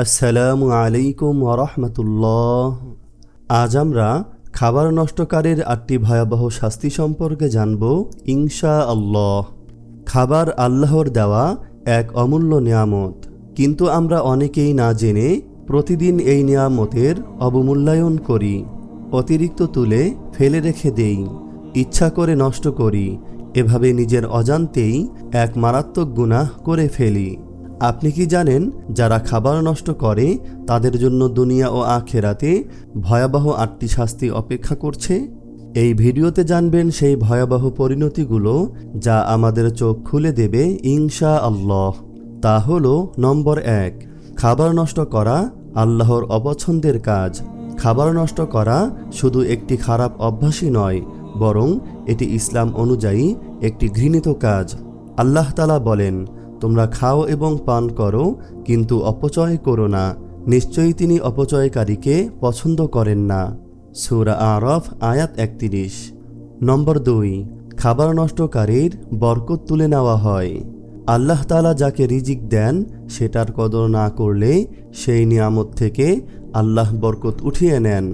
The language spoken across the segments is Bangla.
আসসালামু আলাইকুম ওরহমতুল্লাহ আজ আমরা খাবার নষ্টকারীর আটটি ভয়াবহ শাস্তি সম্পর্কে জানব ইনশা আল্লাহ খাবার আল্লাহর দেওয়া এক অমূল্য নিয়ামত। কিন্তু আমরা অনেকেই না জেনে প্রতিদিন এই নিয়ামতের অবমূল্যায়ন করি, অতিরিক্ত তুলে ফেলে রেখে দেই, ইচ্ছা করে নষ্ট করি, এভাবে নিজের অজান্তেই এক মারাত্মক গুনাহ করে ফেলি। আপনি কি জানেন, যারা খাবার নষ্ট করে, তাদের জন্য দুনিয়া ও আখেরাতে ভয়াবহ আটটি শাস্তি অপেক্ষা করছে? এই ভিডিওতে জানবেন সেই ভয়াবহ পরিণতিগুলো যা আমাদের চোখ খুলে দেবে ইনশা আল্লাহ তা হল, নম্বর এক, খাবার নষ্ট করা আল্লাহর অপছন্দের কাজ। খাবার নষ্ট করা শুধু একটি খারাপ অভ্যাসই নয়, বরং এটি ইসলাম অনুযায়ী একটি ঘৃণিত কাজ। আল্লাহ তালা বলেন তোমরা খাও এবং পান করো, কিন্তু অপচয় করো না। নিশ্চয়ই তিনি অপচয়কারীকে পছন্দ করেন না। সুরা আরফ, আয়াত একত্রিশ। নম্বর দুই, খাবার নষ্টকারীর বরকত তুলে নেওয়া হয়। আল্লাহ তালা যাকে রিজিক দেন, সেটার কদর না করলে সেই নিয়ামত থেকে আল্লাহ বরকত উঠিয়ে নেন।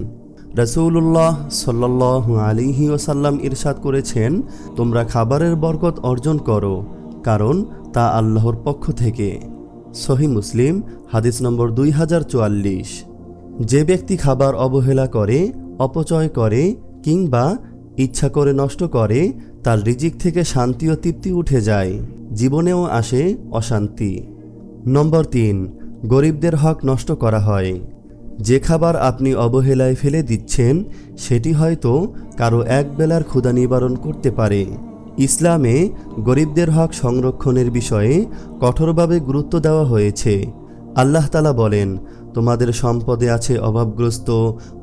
রসৌল্লাহ সাল্লাহ আলিহি ওসাল্লাম ইরশাদ করেছেন, তোমরা খাবারের বরকত অর্জন করো কারণ তা আল্লাহর পক্ষ থেকে। সহি মুসলিম, হাদিস নম্বর দুই হাজার চুয়াল্লিশ। যে ব্যক্তি খাবার অবহেলা করে, অপচয় করে, কিংবা ইচ্ছা করে নষ্ট করে, তার রিজিক থেকে শান্তি ও তৃপ্তি উঠে যায়, জীবনেও আসে অশান্তি। নম্বর তিন, গরিবদের হক নষ্ট করা হয়। যে খাবার আপনি অবহেলায় ফেলে দিচ্ছেন, সেটি হয়তো কারও এক বেলার ক্ষুধা নিবারণ করতে পারে। ইসলামে গরিবদের হক সংরক্ষণের বিষয়ে কঠোরভাবে গুরুত্ব দেওয়া হয়েছে। আল্লাহ তালা বলেন, তোমাদের সম্পদে আছে অভাবগ্রস্ত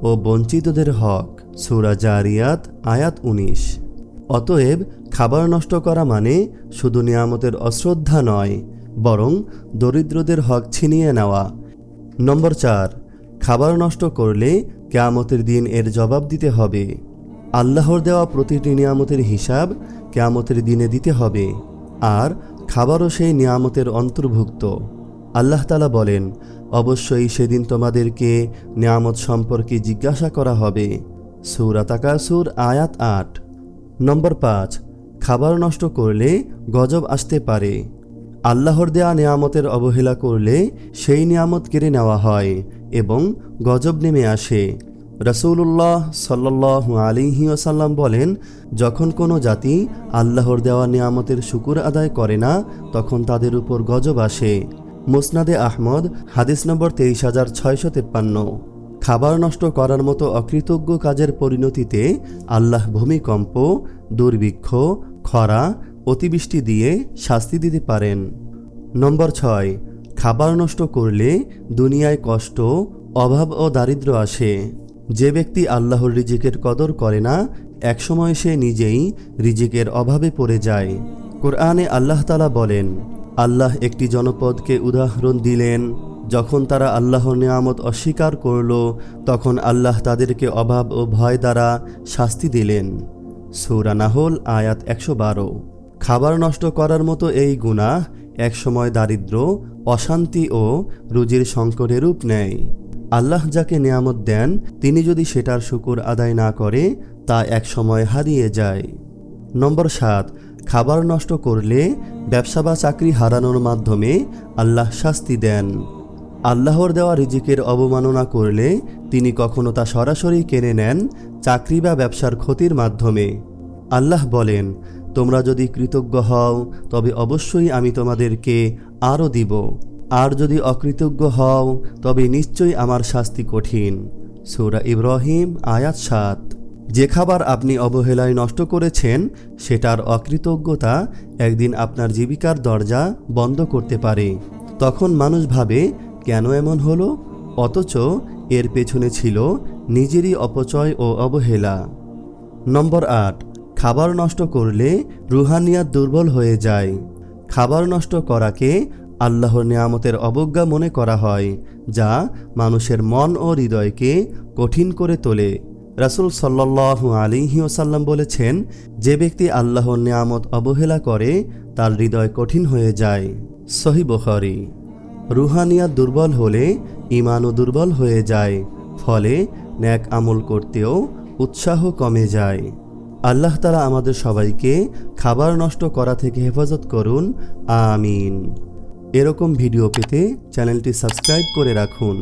ও বঞ্চিতদের হক। সুরা জারিয়াত, আয়াত উনিশ। অতএব, খাবার নষ্ট করা মানে শুধু নিয়ামতের অশ্রদ্ধা নয়, বরং দরিদ্রদের হক ছিনিয়ে নেওয়া। নম্বর চার, খাবার নষ্ট করলে কেয়ামতের দিন এর জবাব দিতে হবে। আল্লাহর দেওয়া প্রতিটি নিয়ামতের হিসাব কেয়ামতের দিনে দিতে হবে, আর খাবারও সেই নিয়ামতের অন্তর্ভুক্ত। আল্লাহ তালা বলেন, অবশ্যই সেদিন তোমাদেরকে নিয়ামত সম্পর্কে জিজ্ঞাসা করা হবে। সুরাতাকাসুর আয়াত আট। নম্বর পাঁচ, খাবার নষ্ট করলে গজব আসতে পারে। আল্লাহর দেয়া নিয়ামতের অবহেলা করলে সেই নিয়ামত কেড়ে নেওয়া হয় এবং গজব নেমে আসে। রসৌল্লাহ সাল্লাহ আলিহি ওসাল্লাম বলেন, যখন কোনো জাতি আল্লাহর দেওয়া নিয়ামতের শুকুর আদায় করে না, তখন তাদের উপর গজব আসে। মুসনাদে আহমদ, হাদিস নম্বর তেইশ হাজার ছয়শো তেপ্পান্ন। খাবার নষ্ট করার মতো অকৃতজ্ঞ কাজের পরিণতিতে আল্লাহ ভূমিকম্প, দুর্ভিক্ষ, খরা, অতিবৃষ্টি দিয়ে শাস্তি দিতে পারেন। নম্বর ছয়, খাবার নষ্ট করলে দুনিয়ায় কষ্ট, অভাব ও দারিদ্র আসে। যে ব্যক্তি আল্লাহর রিজিকের কদর করে না, একসময় সে নিজেই রিজিকের অভাবে পড়ে যায়। কোরআনে আল্লাহ তালা বলেন, আল্লাহ একটি জনপদকে উদাহরণ দিলেন, যখন তারা আল্লাহর নিয়ামত অস্বীকার করল, তখন আল্লাহ তাদেরকে অভাব ও ভয় দ্বারা শাস্তি দিলেন। সৌরানাহল আয়াত একশো বারো। খাবার নষ্ট করার মতো এই গুনাহ একসময় দারিদ্র অশান্তি ও রুজির সংকটের রূপ নেয়। আল্লাহ যাকে নিয়ামত দেন, তিনি যদি সেটার শুকুর আদায় না করে, তা একসময় হারিয়ে যায়। নম্বর সাত, খাবার নষ্ট করলে ব্যবসা বা চাকরি হারানোর মাধ্যমে আল্লাহ শাস্তি দেন। আল্লাহর দেওয়া রিজিকের অবমাননা করলে তিনি কখনো তা সরাসরি কেনে নেন চাকরি বা ব্যবসার ক্ষতির মাধ্যমে। আল্লাহ বলেন, তোমরা যদি কৃতজ্ঞ হও, তবে অবশ্যই আমি তোমাদেরকে আরও দিব। আর যদি অকৃতজ্ঞ হও, তবে নিশ্চয়ই আমার শাস্তি কঠিন। সৌরা ইব্রাহিম, আয়াত সাত। যে খাবার আপনি অবহেলায় নষ্ট করেছেন, সেটার অকৃতজ্ঞতা একদিন আপনার জীবিকার দরজা বন্ধ করতে পারে। তখন মানুষ ভাবে, কেন এমন হলো? অথচ এর পেছনে ছিল নিজেরই অপচয় ও অবহেলা। নম্বর আট, খাবার নষ্ট করলে রুহানিয়াত দুর্বল হয়ে যায়। খাবার নষ্ট করাকে আল্লাহর নিয়ামতের অবজ্ঞা মনে করা হয়, যা মানুষের মন ও হৃদয়কে কঠিন করে তোলে। রাসুল সাল্লাহ আলিহি ওসাল্লাম বলেছেন, যে ব্যক্তি আল্লাহর নিয়ামত অবহেলা করে, তার হৃদয় কঠিন হয়ে যায়। সহি বখারি। রুহানিয়াত দুর্বল হলে ইমানও দুর্বল হয়ে যায়, ফলে ন্যাক আমল করতেও উৎসাহ কমে যায়। আল্লাহ তালা আমাদের সবাইকে খাবার নষ্ট করা থেকে হেফাজত করুন, আমিন। এরকম ভিডিও পেতে চ্যানেলটি সাবস্ক্রাইব করে রাখুন।